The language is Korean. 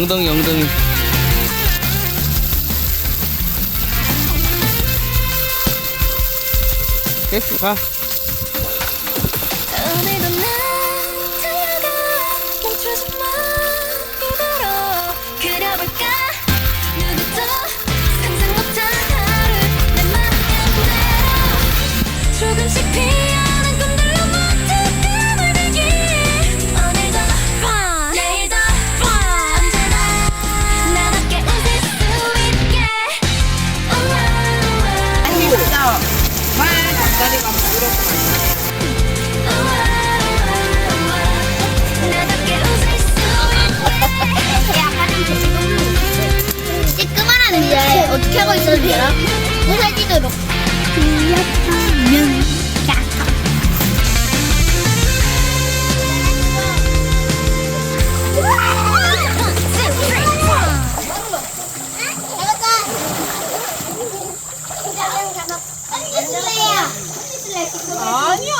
엉덩이 엉덩이. 됐어 가. 찌끄만한데 어떻게 하고 있어도 되나? 안녕하세요. 아니야.